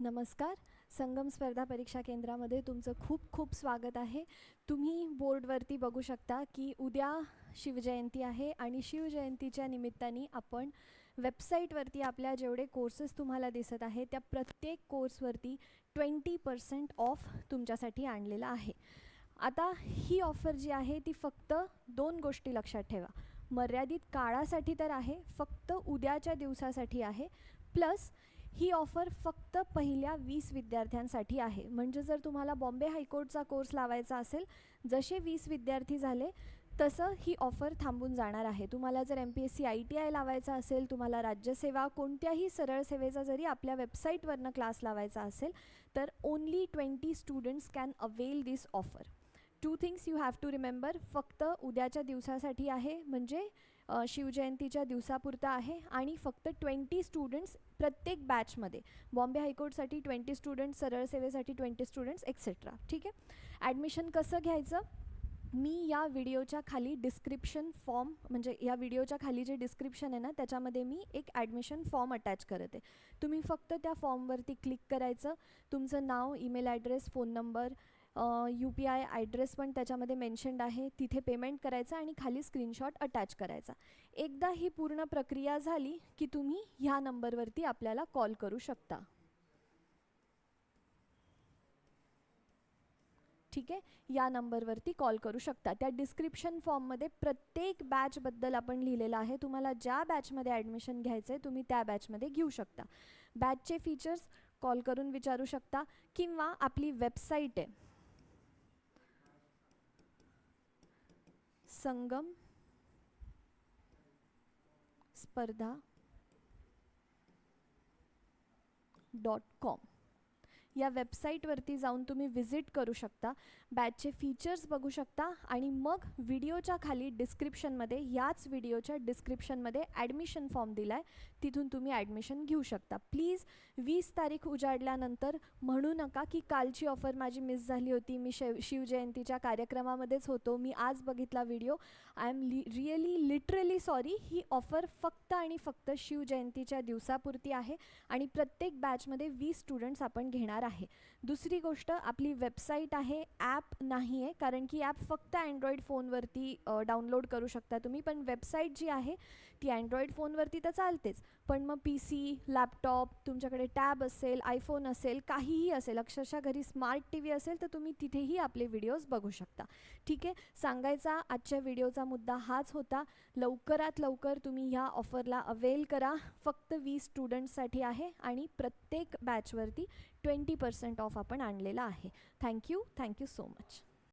नमस्कार. संगम स्पर्धा परीक्षा केंद्रामध्ये तुमचं खूप खूप स्वागत आहे. तुम्ही बोर्डवरती बघू शकता की उद्या शिवजयंती आहे आणि शिवजयंतीच्या निमित्ताने आपण वेबसाईटवरती आपल्या जेवढे कोर्सेस तुम्हाला दिसत आहे त्या प्रत्येक कोर्सवरती ट्वेंटी पर्सेंट ऑफ तुमच्यासाठी आणलेला आहे. आता ही ऑफर जी आहे ती फक्त दोन गोष्टी लक्षात ठेवा. मर्यादित काळासाठी तर आहे फक्त उद्याच्या दिवसासाठी आहे. प्लस ही ऑफर फक्त पहिल्या वीस विद्यार्थ्यांसाठी आहे. म्हणजे जर तुम्हाला बॉम्बे हायकोर्टचा कोर्स लावायचा असेल जसे वीस विद्यार्थी झाले तसं ही ऑफर थांबून जाणार आहे. तुम्हाला जर M P S C I T I लावायचा असेल तुम्हाला राज्यसेवा कोणत्याही सरळ सेवेचा जरी आपल्या वेबसाईटवरनं क्लास लावायचा असेल तर only twenty students can avail this offer two things you have to remember फक्त उद्याच्या दिवसासाठी आहे म्हणजे शिवजयंतीच्या दिवसापुरता आहे आणि फक्त ट्वेंटी स्टुडंट्स प्रत्येक बॅचमध्ये बॉम्बे हायकोर्टसाठी ट्वेंटी स्टुडंट्स सरळ सेवेसाठी ट्वेंटी स्टुडंट्स एक्सेट्रा ठीक आहे? ॲडमिशन कसं घ्यायचं? मी या व्हिडिओच्या खाली डिस्क्रिप्शन फॉर्म म्हणजे या व्हिडिओच्या खाली जे डिस्क्रिप्शन आहे ना त्याच्यामध्ये मी एक ॲडमिशन फॉर्म अटॅच करत. आहे तुम्ही फक्त त्या फॉर्मवरती क्लिक करायचं. तुमचं नाव email address phone number U P I address पण त्याच्यामध्ये मेन्शन्ड आहे. तिथे पेमेंट करायचं आणि खाली स्क्रीनशॉट अटॅच करायचा. एकदा ही पूर्ण प्रक्रिया झाली की तुम्ही ह्या नंबरवरती आपल्याला कॉल करू शकता. ठीक आहे? या नंबरवरती कॉल करू शकता. त्या डिस्क्रिप्शन फॉर्ममध्ये प्रत्येक बॅचबद्दल आपण लिहिलेलं आहे. तुम्हाला ज्या बॅचमध्ये ॲडमिशन घ्यायचं आहे तुम्ही त्या बॅचमध्ये घेऊ शकता. बॅचचे फीचर्स कॉल करून विचारू शकता किंवा आपली वेबसाईट आहे. संगम स्पर्धा डॉट कॉम. या वेबसाईटवरती जाऊन तुम्ही विजिट करू शकता. बॅचचे फीचर्स बघू शकता आणि मग व्हिडिओच्या खाली डिस्क्रिप्शनमध्ये याच व्हिडिओच्या डिस्क्रिप्शनमध्ये ॲडमिशन फॉर्म दिला आहे तिथून तुम्ही ॲडमिशन घेऊ शकता. प्लीज वीस तारीख उजाडल्यानंतर म्हणू नका की कालची ऑफर माझी मिस झाली होती. मी शिव शिवजयंतीच्या कार्यक्रमामध्येच होतो. मी आज बघितला व्हिडिओ आय एम लि रिअली लिटरली सॉरी ही ऑफर फक्त आणि फक्त शिवजयंतीच्या दिवसापुरती आहे. आणि प्रत्येक बॅचमध्ये वीस स्टुडंट्स आपण घेणार आहे. दुसरी गोष्ट आपली वेबसाईट आहे ॲप नाही आहे कारण की ॲप फक्त अँड्रॉईड फोनवरती डाउनलोड करू शकता तुम्ही. पण वेबसाईट जी आहे ती अँड्रॉईड फोनवरती तर चालतेच. पण मग पी सी लॅपटॉप तुमच्याकडे टॅब असेल आयफोन असेल काहीही असेल अक्षरशः घरी स्मार्ट टी व्ही असेल तर तुम्ही तिथेही आपले व्हिडिओज बघू शकता. ठीक आहे? सांगायचा आजच्या व्हिडिओचा मुद्दा हाच होता. लवकरात लवकर तुम्ही ह्या ऑफरला अवेल करा. फक्त वीस स्टुडंट्ससाठी आहे आणि प्रत्येक बॅचवरती ट्वेंटी पर्सेंट ऑफ आपण आणलेला आहे. Thank you thank you so much